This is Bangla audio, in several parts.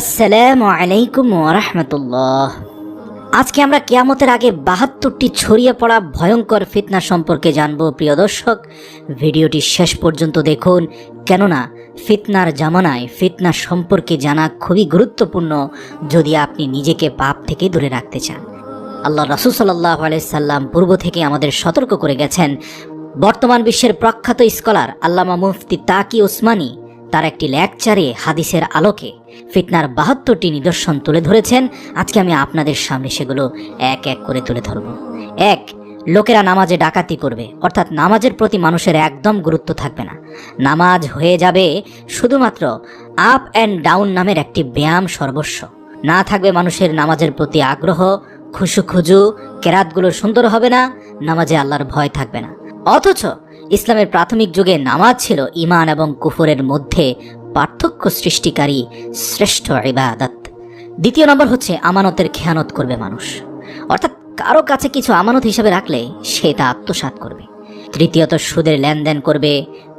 আসসালামু আলাইকুম ওরহমতুল্লাহ আজকে আমরা কেয়ামতের আগে বাহাত্তরটি ছড়িয়ে পড়া ভয়ঙ্কর ফিতনা সম্পর্কে জানব, প্রিয় দর্শক। ভিডিওটি শেষ পর্যন্ত দেখুন, কেননা ফিতনার জামানায় ফিতনা সম্পর্কে জানা খুবই গুরুত্বপূর্ণ, যদি আপনি নিজেকে পাপ থেকে দূরে রাখতে চান। আল্লাহ রাসুল সাল্লাহ সাল্লাম পূর্ব থেকে আমাদের সতর্ক করে গেছেন, বর্তমান বিশ্বের প্রখ্যাত স্কলার আল্লামা মুফতি তাকি ওসমানী তার একটি লেকচারে হাদিসের আলোকে। ফিতনার বাহাত্তরটি নিদর্শন তুলে ধরেছেন। আজকে আমি আপনাদের সামনে সেগুলো এক এক করে তুলে ধরব। এক, লোকেরা নামাজে ডাকাতি করবে। অর্থাৎ নামাজের প্রতি মানুষের একদম গুরুত্ব থাকবে না। নামাজ হয়ে যাবে শুধুমাত্র আপ অ্যান্ড ডাউন নামের একটি ব্যায়াম সর্বস্ব। না থাকবে মানুষের নামাজের প্রতি আগ্রহ খুশু খুজু কেরাতগুলো সুন্দর হবে না, নামাজে আল্লাহর ভয় থাকবে না। অথচ ইসলামের প্রাথমিক যুগে নামাজ ছিল ইমান এবং কুফরের মধ্যে পার্থক্য সৃষ্টিকারী শ্রেষ্ঠ ইবাদাত। দ্বিতীয় নম্বর হচ্ছে আমানতের খেয়ানত করবে মানুষ। অর্থাৎ কারও কাছে কিছু আমানত হিসাবে রাখলে সে তা আত্মসাত করবে। তৃতীয়ত সুদের লেনদেন করবে,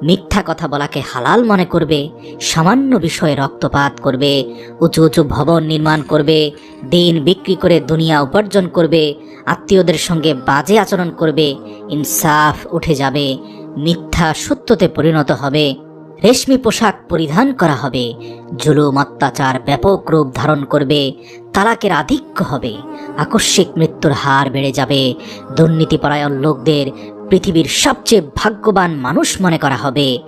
মিথ্যা কথা বলাকে হালাল মনে করবে, সামান্য বিষয়ে রক্তপাত করবে, উঁচু উঁচু ভবন নির্মাণ করবে, দিন বিক্রি করে দুনিয়া উপার্জন করবে, আত্মীয়দের সঙ্গে বাজে আচরণ করবে, ইনসাফ উঠে যাবে, মিথ্যা সত্যতে পরিণত হবে, রেশমি পোশাক পরিধান করা হবে, জুলুম অত্যাচার ব্যাপক রূপ ধারণ করবে, তালাকের আধিক্য হবে, আকস্মিক মৃত্যুর হার বেড়ে যাবে, দুর্নীতিপরায়ণ লোকদের পৃথিবীর সবচেয়ে ভাগ্যবান মানুষ মনে করা হবে।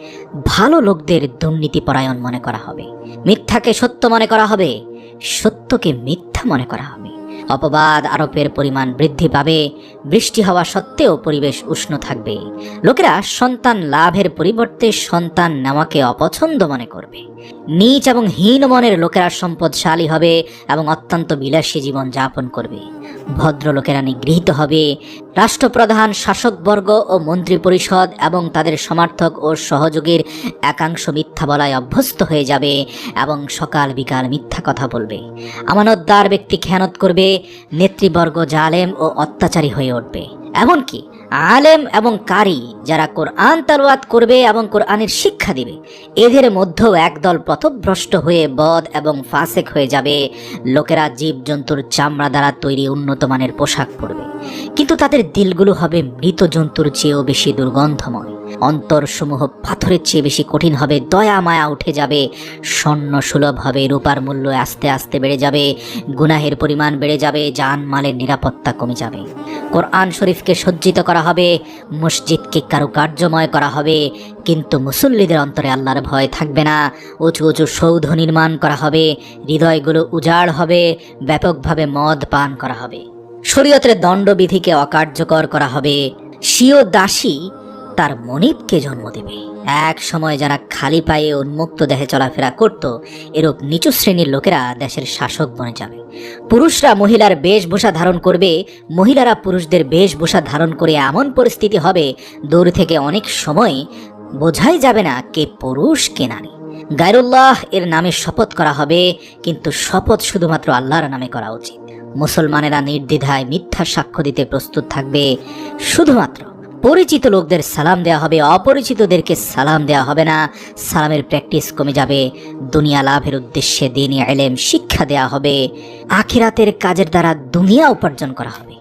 ভালো লোকদের দুর্নীতিপরায়ণ মনে করা হবে। মিথ্যাকে সত্য মনে করা হবে। সত্যকে মিথ্যা মনে করা হবে। অপবাদ, আরোপের পরিমাণ বৃদ্ধি পাবে। বৃষ্টি হওয়া সত্ত্বেও পরিবেশ উষ্ণ থাকবে। লোকেরা সন্তান লাভের পরিবর্তে সন্তান নেওয়াকে অপছন্দ মনে করবে। নীচ এবং হীন মনের লোকেরা সম্পদশালী হবে এবং অত্যন্ত বিলাসী জীবন যাপন করবে। ভদ্রলোকেরা নিগৃহীত হবে। রাষ্ট্রপ্রধান, শাসকবর্গ ও মন্ত্রী পরিষদ এবং তাদের সমর্থক ও সহযোগীর একাংশ মিথ্যা বলায় অভ্যস্ত হয়ে যাবে এবং সকাল বিকাল মিথ্যা কথা বলবে। আমানতদার ব্যক্তি খেয়ানত করবে, নেতৃবর্গ জালেম ও অত্যাচারী হয়ে উঠবে। এমনকি আলেম এবং কারি যারা কোরআন তালওয়াত করবে এবং কোরআনের শিক্ষা দিবে, এদের মধ্যেও একদল পথভ্রষ্ট হয়ে বদ এবং ফাসেক হয়ে যাবে। লোকেরা জীবজন্তুর চামড়া দ্বারা তৈরি উন্নত মানের পোশাক পরবে। কিন্তু তাদের দিলগুলো হবে মৃত জন্তুর চেয়েও বেশি দুর্গন্ধময়। অন্তরসমূহ পাথরের চেয়ে বেশি কঠিন হবে, দয়া মায়া উঠে যাবে। স্বর্ণ সুলভ হবে, রূপার মূল্য আস্তে আস্তে বেড়ে যাবে, গুনাহের পরিমাণ বেড়ে যাবে যান মালের নিরাপত্তা কমে যাবে। কোরআন শরীফকে সজ্জিত করা হবে, মসজিদকে কারুকার্যময় করা হবে, কিন্তু মুসল্লিদের অন্তরে আল্লাহর ভয় থাকবে না। উঁচু উঁচু সৌধ নির্মাণ করা হবে, হৃদয়গুলো উজাড় হবে, ব্যাপকভাবে মদ পান করা হবে। শরীয়তের দণ্ডবিধিকে অকার্যকর করা হবে। স্বীয় দাসী তার মনিবকে জন্ম দেবে। এক সময় যারা খালি পায়ে উন্মুক্ত দেহে চলাফেরা করত, এরূপ নিচু শ্রেণির লোকেরা দেশের শাসক বনে যাবে। পুরুষরা মহিলার বেশভূষা ধারণ করবে, মহিলারা পুরুষদের বেশভূষা ধারণ করে এমন পরিস্থিতি হবে, দূর থেকে অনেক সময় বোঝাই যাবে না কে পুরুষ, কে নারী। গায়রুল্লাহ এর নামে শপথ করা হবে, কিন্তু শপথ শুধুমাত্র আল্লাহর নামে করা উচিত। মুসলমানেরা নির্দ্বিধায় মিথ্যা সাক্ষ্য দিতে প্রস্তুত থাকবে, শুধুমাত্র পরিচিত লোকদের সালাম দেওয়া হবে, অপরিচিতদেরকে সালাম দেওয়া হবে না। সালামের প্র্যাকটিস কমে যাবে, দুনিয়া লাভের উদ্দেশ্যে দিন এলেম শিক্ষা দেয়া হবে, আখিরাতের কাজের দ্বারা দুনিয়া উপার্জন করা হবে।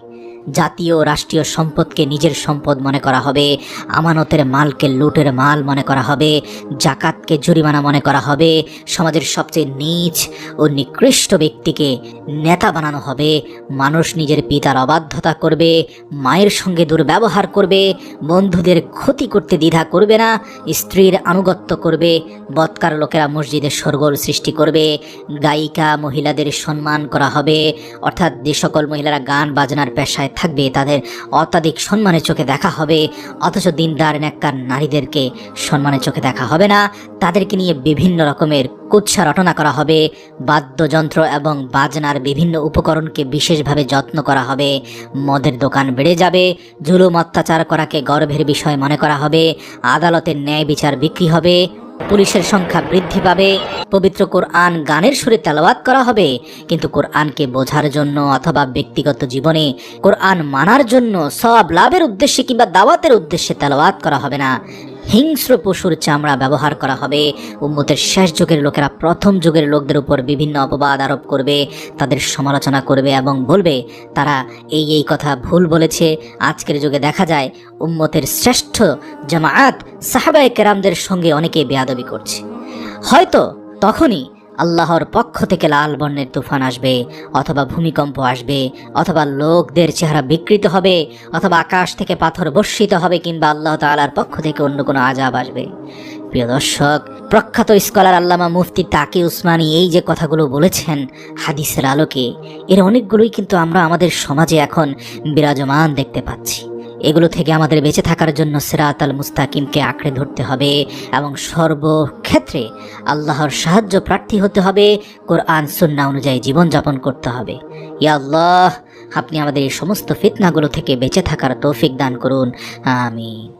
জাতীয় রাষ্ট্রীয় সম্পদকে নিজের সম্পদ মনে করা হবে, আমানতের মালকে লুটের মাল মনে করা হবে, জাকাতকে জরিমানা মনে করা হবে, সমাজের সবচেয়ে নীচ ও নিকৃষ্ট ব্যক্তিকে নেতা বানানো হবে, মানুষ নিজের পিতার অবাধ্যতা করবে, মায়ের সঙ্গে দুর্ব্যবহার করবে, বন্ধুদের ক্ষতি করতে দ্বিধা করবে না, স্ত্রীর আনুগত্য করবে, বৎকার লোকেরা মসজিদে সরগোল সৃষ্টি করবে, গায়িকা মহিলাদের সম্মান করা হবে, অর্থাৎ যে সকল মহিলারা গান বাজনার পেশায় থাকবে, তাদের অত্যাধিক সম্মানের চোখে দেখা হবে। অথচ দিনদার নেককার নারীদেরকে সম্মানের চোখে দেখা হবে না। তাদেরকে নিয়ে বিভিন্ন রকমের কুৎসা রটনা করা হবে। বাদ্যযন্ত্র এবং বাজনার বিভিন্ন উপকরণকে বিশেষভাবে যত্ন করা হবে। মদের দোকান বেড়ে যাবে। জুলুম অত্যাচার করাকে গর্বের বিষয় মনে করা হবে। আদালতের ন্যায় বিচার বিক্রি হবে। পুলিশের সংখ্যা বৃদ্ধি পাবে। পবিত্র কোরআন গানের সুরে তেলাওয়াত করা হবে। কিন্তু কোরআনকে বোঝার জন্য অথবা ব্যক্তিগত জীবনে কোরআন মানার জন্য সব লাভের উদ্দেশ্যে কিংবা দাওয়াতের উদ্দেশ্যে তেলাওয়াত করা হবে না। হিংস্র পশুর চামড়া ব্যবহার করা হবে। উম্মতের শেষ যুগের লোকেরা প্রথম যুগের লোকদের উপর বিভিন্ন অপবাদ আরোপ করবে, তাদের সমালোচনা করবে এবং বলবে, তারা এই এই কথা ভুল বলেছে। আজকের যুগে দেখা যায়, উম্মতের শ্রেষ্ঠ জামায়াত সাহাবায় কেরামদের সঙ্গে অনেকে বেয়াদবি করছে। হয়তো তখনই আল্লাহর পক্ষ থেকে লাল বর্ণের তুফান আসবে, অথবা ভূমিকম্প আসবে, অথবা লোকদের চেহারা বিকৃত হবে, অথবা আকাশ থেকে পাথর বর্ষিত হবে, কিংবা আল্লাহ তালার পক্ষ থেকে অন্য কোনো আজাব আসবে। প্রিয় দর্শক, প্রখ্যাত স্কলার আল্লামা মুফতি তাকি উসমানি এই যে কথাগুলো বলেছেন হাদিসের আলোকে, এর অনেকগুলোই কিন্তু আমরা আমাদের সমাজে এখন বিরাজমান দেখতে পাচ্ছি। এগুলো থেকে আমাদের বেঁচে থাকার জন্য সিরাত আল মুস্তাকিমকে আঁকড়ে ধরতে হবে এবং সর্বক্ষেত্রে আল্লাহর সাহায্য প্রার্থী হতে হবে, কোরআন সুন্না অনুযায়ী জীবনযাপন করতে হবে। ইয়া আল্লাহ, আপনি আমাদের এই সমস্ত ফিতনাগুলো থেকে বেঁচে থাকার তৌফিক দান করুন। আমিন।